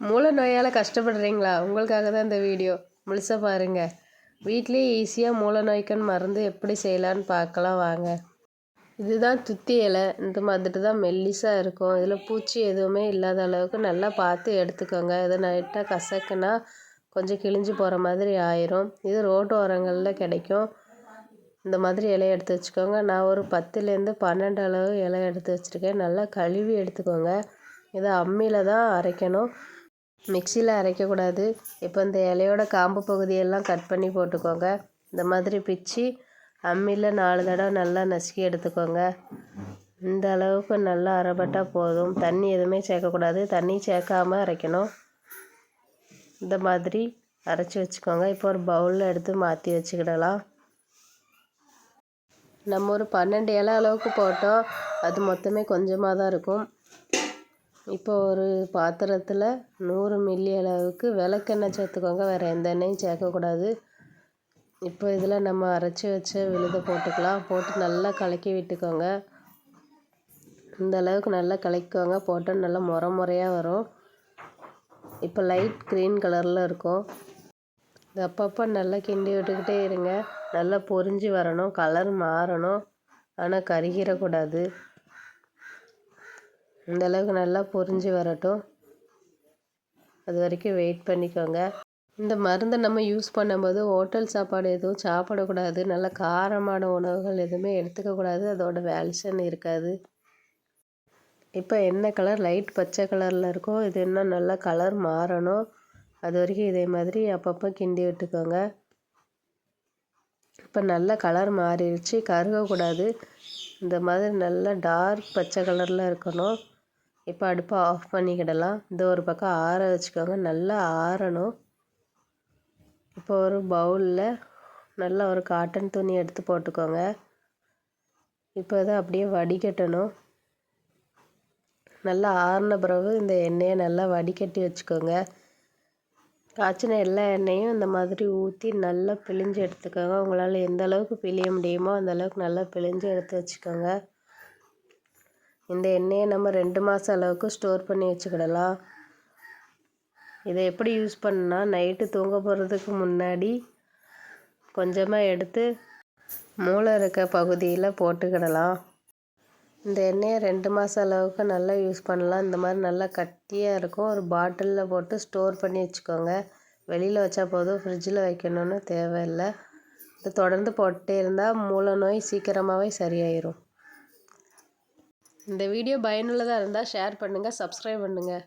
மூல நோயால் கஷ்டப்படுறீங்களா? உங்களுக்காக தான் இந்த வீடியோ. முழுசாக பாருங்கள் வீட்லேயே ஈஸியாக மூல நோய்க்குன்னு மருந்து எப்படி செய்யலான்னு பார்க்கலாம் வாங்க. இதுதான் துத்தி இலை. இந்த மாதிரி தான் மெல்லிசாக இருக்கும். இதில் பூச்சி எதுவுமே இல்லாத அளவுக்கு நல்லா பார்த்து எடுத்துக்கோங்க. இதை நைட்டாக கசக்குனா கொஞ்சம் கிழிஞ்சு போகிற மாதிரி ஆயிரும். இது ரோட்டு ஓரங்களில் கிடைக்கும். இந்த மாதிரி இலையை எடுத்து வச்சுக்கோங்க. நான் ஒரு பத்துலேருந்து பன்னெண்டு அளவு இலை எடுத்து வச்சுருக்கேன். நல்லா கழுவி எடுத்துக்கோங்க. இதை அம்மியில் தான் அரைக்கணும். மிக்சியில் அரைக்கக்கூடாது. இப்போ இந்த இலையோட காம்பு பகுதியெல்லாம் கட் பண்ணி போட்டுக்கோங்க. இந்த மாதிரி பிச்சு அம்மியில் நாலு தடவை நல்லா நசுக்கி எடுத்துக்கோங்க. இந்த அளவுக்கு நல்லா அரைப்பட்டால் போதும். தண்ணி எதுவுமே சேர்க்கக்கூடாது. தண்ணி சேர்க்காமல் அரைக்கணும். இந்த மாதிரி அரைச்சி வச்சுக்கோங்க. இப்போ ஒரு பவுலில் எடுத்து மாற்றி வச்சுக்கிடலாம். நம்ம ஒரு பன்னெண்டு இலை அளவுக்கு போட்டோம். அது மொத்தமே கொஞ்சமாக தான் இருக்கும். இப்போ ஒரு பாத்திரத்தில் நூறு மில்லி அளவுக்கு விளக்கெண்ணெய் சேர்த்துக்கோங்க. வேறு எந்த எண்ணெயும் சேர்க்கக்கூடாது. இப்போ இதில் நம்ம அரைச்சி வச்ச விழுதை போட்டுக்கலாம். போட்டு நல்லா கலக்கி விட்டுக்கோங்க. இந்த அளவுக்கு நல்லா கலக்கிக்கோங்க. போட்டால் நல்லா முறை முறையாக வரும். இப்போ லைட் க்ரீன் கலரில் இருக்கும். இது அப்பப்போ நல்லா கிண்டி விட்டுக்கிட்டே இருங்க. நல்லா பொரிஞ்சு வரணும். கலர் மாறணும். ஆனால் கருகிடக்கூடாது இந்த அளவுக்கு நல்லா பொரிஞ்சு வரட்டும். அது வரைக்கும் வெயிட் பண்ணிக்கோங்க. இந்த மருந்தை நம்ம யூஸ் பண்ணும்போது ஹோட்டல் சாப்பாடு எதுவும் சாப்பிடக்கூடாது. நல்ல காரமான உணவுகள் எதுவுமே எடுத்துக்கக்கூடாது அதோட வேல்ஷன் இருக்காது. இப்போ என்ன கலர் லைட் பச்சை கலரில் இருக்கோ இது இன்னும் நல்லா கலர் மாறணும். அது வரைக்கும் இதே மாதிரி அப்பப்போ கிண்டி விட்டுக்கோங்க. இப்போ நல்ல கலர் மாறிடுச்சு. கருகக்கூடாது. இந்த மாதிரி நல்ல டார்க் பச்சை கலரில் இருக்கணும். இப்போ அடுப்பை ஆஃப் பண்ணிக்கிடலாம். இந்த ஒரு பக்கம் ஆற வச்சுக்கோங்க. நல்லா ஆறணும். இப்போ ஒரு பவுலில் நல்லா ஒரு காட்டன் துணி எடுத்து போட்டுக்கோங்க. இப்போ இதை அப்படியே வடிகட்டணும். நல்லா ஆறின பிறகு இந்த எண்ணெயை நல்லா வடிகட்டி வச்சுக்கோங்க. காய்ச்சின எல்லா எண்ணெயும் இந்த மாதிரி ஊற்றி நல்லா பிழிஞ்சு எடுத்துக்கோங்க. உங்களால் எந்த அளவுக்கு பிழிய முடியுமோ அந்த அளவுக்கு நல்லா பிழிஞ்சு எடுத்து வச்சுக்கோங்க. இந்த எண்ணெயை நம்ம ரெண்டு மாதம் அளவுக்கு ஸ்டோர் பண்ணி வச்சுக்கிடலாம். இதை எப்படி யூஸ் பண்ணால் நைட்டு தூங்க போகிறதுக்கு முன்னாடி கொஞ்சமாக எடுத்து மூளை இருக்க பகுதியில் போட்டுக்கிடலாம். இந்த எண்ணெயை ரெண்டு மாதம் அளவுக்கு நல்லா யூஸ் பண்ணலாம். இந்த மாதிரி நல்லா கட்டியாக இருக்கும். ஒரு பாட்டிலில் போட்டு ஸ்டோர் பண்ணி வச்சுக்கோங்க. வெளியில் வச்சா போதும். ஃப்ரிட்ஜில் வைக்கணும்னு தேவையில்லை. இது தொடர்ந்து போட்டே இருந்தால் மூல நோய் சீக்கிரமாகவே சரியாயிடும் இந்த வீடியோ பயனுள்ளதாக இருந்தால் ஷேர் பண்ணுங்கள் சப்ஸ்கிரைப் பண்ணுங்கள்